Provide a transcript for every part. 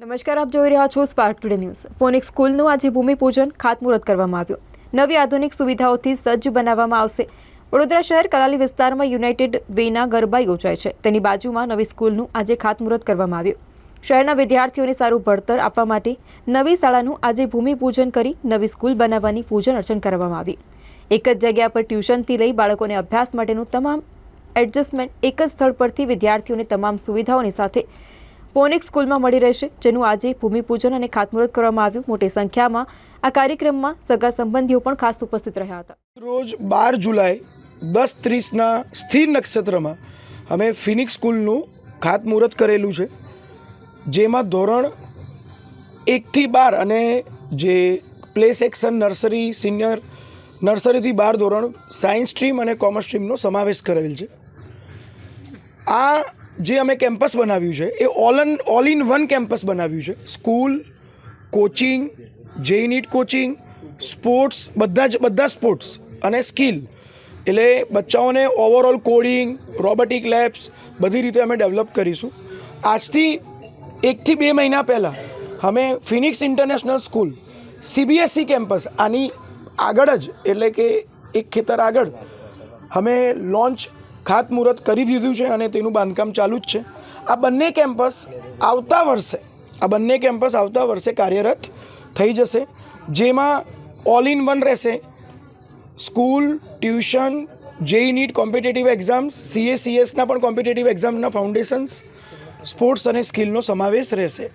નમસ્કાર, આપ જોઈ રહ્યા છો સ્પાર્ક ટુડે ન્યૂઝ ફોનિક સ્કૂલનું આજે ભૂમિપૂજન ખાતમુહૂર્ત કરવામાં આવ્યું. નવી આધુનિક સુવિધાઓથી સજ્જ બનાવવામાં આવશે. વડોદરા શહેર કલાલી વિસ્તારમાં યુનાઇટેડ વેના ગરબા યોજાય છે. તેની બાજુમાં નવી સ્કૂલનું આજે ખાતમુહૂર્ત કરવામાં આવ્યું. શહેરના વિદ્યાર્થીઓને સારું ભણતર આપવા માટે નવી શાળાનું આજે ભૂમિપૂજન કરી નવી સ્કૂલ બનાવવાની પૂજન અર્ચન કરવામાં આવી. એક જ જગ્યા પર ટ્યુશનથી લઈ બાળકોને અભ્યાસ માટેનું તમામ એડજસ્ટમેન્ટ એક જ સ્થળ પરથી વિદ્યાર્થીઓને તમામ સુવિધાઓની સાથે ફોનિક સ્કૂલમાં મળી રહેશે, જેનું આજે ભૂમિપૂજન અને ખાતમુહૂર્ત કરવામાં આવ્યું. મોટી સંખ્યામાં આ કાર્યક્રમમાં સગા સંબંધીઓ પણ ખાસ ઉપસ્થિત રહ્યા હતા. રોજ બાર જુલાઈ, દસ ત્રીસના સ્થિર નક્ષત્રમાં અમે ફિનિક્સ સ્કૂલનું ખાતમુહૂર્ત કરેલું છે, જેમાં ધોરણ એકથી બાર અને જે પ્લે સેક્શન નર્સરી, સિનિયર નર્સરીથી બાર ધોરણ સાયન્સ સ્ટ્રીમ અને કોમર્સ સ્ટ્રીમનો સમાવેશ કરેલ છે. આ જે અમે કેમ્પસ બનાવ્યું છે, એ all in all in one campus બનાવ્યું છે. School coaching JEE NEET coaching sports બધા જ, બધા સ્પોર્ટ્સ અને સ્કિલ એટલે બચ્ચાઓને ઓવરઓલ કોડિંગ રોબોટિક લેબ્સ બધી રીતે અમે ડેવલપ કરીશું. આજથી એકથી બે મહિના પહેલાં અમે Phoenix International School CBSC campus આની આગળ જ, એટલે કે એક ખેતર આગળ, અમે લોન્ચ ખાતમુહૂર્ત કરી દીધું છે અને તેનું બાંધકામ ચાલુ જ છે. આ બંને કેમ્પસ આવતા વર્ષે, આ બંને કેમ્પસ આવતા વર્ષે કાર્યરત થઈ જશે. જેમાં ઓલ ઇન વન રહેશે. School, tuition JEE NEET competitive exams સીએસીએસના પણ કોમ્પિટેટિવ એક્ઝામના ફાઉન્ડેશન્સ, સ્પોર્ટ્સ અને સ્કિલનો સમાવેશ રહેશે.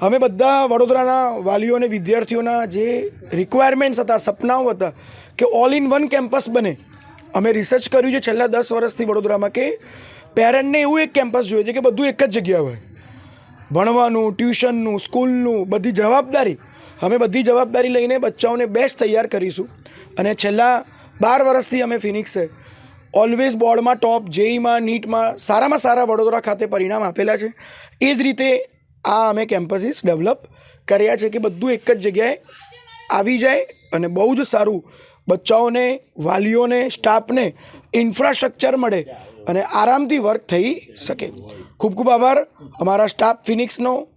અમે બધા વડોદરાના વાલીઓ અને વિદ્યાર્થીઓના જે રિક્વાયરમેન્ટ્સ હતા, સપનાઓ હતા કે ઓલ ઇન વન કેમ્પસ બને અમે રિસર્ચ કર્યું છે છેલ્લા દસ વર્ષથી વડોદરામાં કે પેરેન્ટને એવું એક કેમ્પસ જોઈએ છે કે બધું એક જ જગ્યાએ હોય. ભણવાનું ટ્યુશનનું સ્કૂલનું બધી જવાબદારી. અમે બધી જવાબદારી લઈને બચ્ચાઓને બેસ્ટ તૈયાર કરીશું. અને છેલ્લા બાર વર્ષથી અમે ફિનિક્સે ઓલવેઝ બોર્ડમાં ટોપ જેઈમાં નીટમાં, સારામાં સારા વડોદરા ખાતે પરિણામ આપેલા છે. એ જ રીતે આ અમે કેમ્પસીસ ડેવલપ કર્યા છે કે બધું એક જ જગ્યાએ આવી જાય અને બહુ જ સારું બચ્ચાઓને, વાલીઓને, સ્ટાફને ઇન્ફ્રાસ્ટ્રક્ચર મળે અને આરામથી વર્ક થઈ શકે. ખૂબ ખૂબ આભાર. અમારા સ્ટાફ ફિનિક્સનો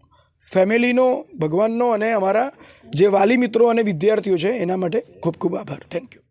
ફેમિલીનો, ભગવાનનો અને અમારા જે વાલી મિત્રો અને વિદ્યાર્થીઓ છે, એના માટે ખૂબ ખૂબ આભાર. Thank you